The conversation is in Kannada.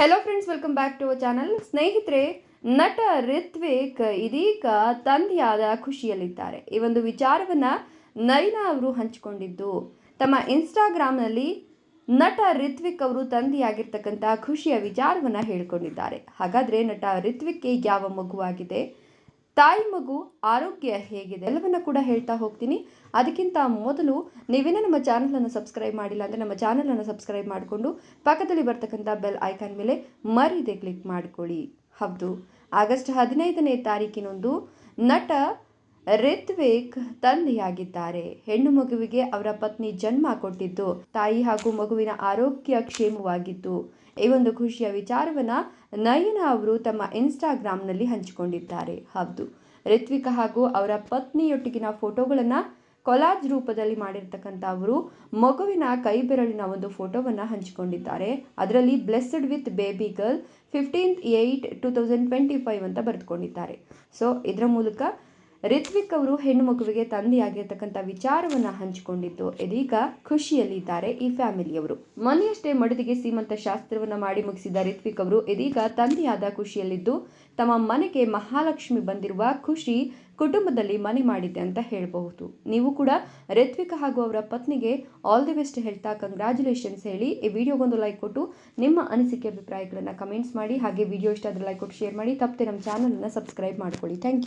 Hello friends welcome back to our channel ಸ್ನೇಹಿತರೆ, ನಟ ರಿತ್ವಿಕ್ ಇದೀಗ ತಂದೆಯಾದ ಖುಷಿಯಲ್ಲಿದ್ದಾರೆ. ಈ ಒಂದು ವಿಚಾರವನ್ನ ನೈನಾ ಅವರು ಹಂಚಿಕೊಂಡಿದ್ದು, ತಮ್ಮ ಇನ್ಸ್ಟಾಗ್ರಾಮ್ನಲ್ಲಿ ನಟ ರಿತ್ವಿಕ್ ಅವರು ತಂದೆಯಾಗಿರ್ತಕ್ಕಂಥ ಖುಷಿಯ ವಿಚಾರವನ್ನ ಹೇಳಿಕೊಂಡಿದ್ದಾರೆ. ಹಾಗಾದ್ರೆ ನಟ ರಿತ್ವಿಕ್ಗೆ ಯಾವ ಮಗುವಾಗಿದೆ ತಾಯಿ ಮಗು ಆರೋಗ್ಯ ಹೇಗಿದೆ? ಎಲ್ಲವನ್ನ ಕೂಡ ಹೇಳ್ತಾ ಹೋಗ್ತೀನಿ. ಅದಕ್ಕಿಂತ ಮೊದಲು ನೀವೇನೇ ನಮ್ಮ ಚಾನಲನ್ನು ಸಬ್ಸ್ಕ್ರೈಬ್ ಮಾಡಿಲ್ಲ ಅಂದರೆ ನಮ್ಮ ಚಾನಲನ್ನು ಸಬ್ಸ್ಕ್ರೈಬ್ ಮಾಡಿಕೊಂಡು ಪಕ್ಕದಲ್ಲಿ ಬರ್ತಕ್ಕಂಥ ಬೆಲ್ ಐಕಾನ್ ಮೇಲೆ ಮರೀದೆ ಕ್ಲಿಕ್ ಮಾಡಿಕೊಳ್ಳಿ. ಹೌದು. ಆಗಸ್ಟ್ ಹದಿನೈದನೇ ತಾರೀಕಿನೊಂದು ನಟ ರಿತ್ವಿಕ್ ತಂದೆಯಾಗಿದ್ದಾರೆ. ಹೆಣ್ಣು ಮಗುವಿಗೆ ಅವರ ಪತ್ನಿ ಜನ್ಮ ಕೊಟ್ಟಿದ್ದು, ತಾಯಿ ಹಾಗೂ ಮಗುವಿನ ಆರೋಗ್ಯ ಕ್ಷೇಮವಾಗಿತ್ತು ಈ ಒಂದು ಖುಷಿಯ ವಿಚಾರವನ್ನ ನಯನ ಅವರು ತಮ್ಮ ಇನ್ಸ್ಟಾಗ್ರಾಮ್ನಲ್ಲಿ ಹಂಚಿಕೊಂಡಿದ್ದಾರೆ. ಹೌದು, ರಿತ್ವಿಕ ಹಾಗೂ ಅವರ ಪತ್ನಿಯೊಟ್ಟಿಗಿನ ಫೋಟೋಗಳನ್ನು ಕೊಲಾಜ್ ರೂಪದಲ್ಲಿ ಮಾಡಿರ್ತಕ್ಕಂಥ ಅವರು ಮಗುವಿನ ಕೈ ಬೆರಳಿನ ಒಂದು ಫೋಟೋವನ್ನು ಹಂಚಿಕೊಂಡಿದ್ದಾರೆ. ಅದರಲ್ಲಿ blessed with baby girl fifteenth eight two thousand twenty five ಅಂತ ಬರೆದುಕೊಂಡಿದ್ದಾರೆ. ಸೊ ಇದರ ಮೂಲಕ ರಿತ್ವಿಕ್ ಅವರು ಹೆಣ್ಣು ಮಗುವಿಗೆ ತಂದೆಯಾಗಿರ್ತಕ್ಕಂಥ ವಿಚಾರವನ್ನ ಹಂಚಿಕೊಂಡಿದ್ದು. ಇದೀಗ ಖುಷಿಯಲ್ಲಿದ್ದಾರೆ ಈ ಫ್ಯಾಮಿಲಿಯವರು. ಮೊನ್ನೆಯಷ್ಟೇ ಮಡದಿಗೆ ಸೀಮಂತ ಶಾಸ್ತ್ರವನ್ನ ಮಾಡಿ ಮುಗಿಸಿದ ರಿತ್ವಿಕ್ ಅವರು ಇದೀಗ ತಂದೆಯಾದ ಖುಷಿಯಲ್ಲಿದ್ದು, ತಮ್ಮ ಮನೆಗೆ ಮಹಾಲಕ್ಷ್ಮಿ ಬಂದಿರುವ ಖುಷಿ ಕುಟುಂಬದಲ್ಲಿ ಮನೆ ಮಾಡಿದೆ ಅಂತ ಹೇಳಬಹುದು. ನೀವು ಕೂಡ ರಿತ್ವಿಕ್ ಹಾಗೂ ಅವರ ಪತ್ನಿಗೆ ಆಲ್ ದಿ ಬೆಸ್ಟ್ ಹೇಳ್ತಾ ಕಂಗ್ರ್ಯಾಚುಲೇಷನ್ಸ್ ಹೇಳಿ. ಈ ವಿಡಿಯೋಗೊಂದು ಲೈಕ್ ಕೊಟ್ಟು ನಿಮ್ಮ ಅನಿಸಿಕೆ ಅಭಿಪ್ರಾಯಗಳನ್ನು ಕಮೆಂಟ್ಸ್ ಮಾಡಿ. ಹಾಗೆ ವಿಡಿಯೋ ಇಷ್ಟ ಆದರೆ ಲೈಕ್ ಕೊಟ್ಟು ಶೇರ್ ಮಾಡಿ. ತಪ್ಪದೆ ನಮ್ಮ ಚಾನಲನ್ನು ಸಬ್ಸ್ಕ್ರೈಬ್ ಮಾಡ್ಕೊಳ್ಳಿ. Thank you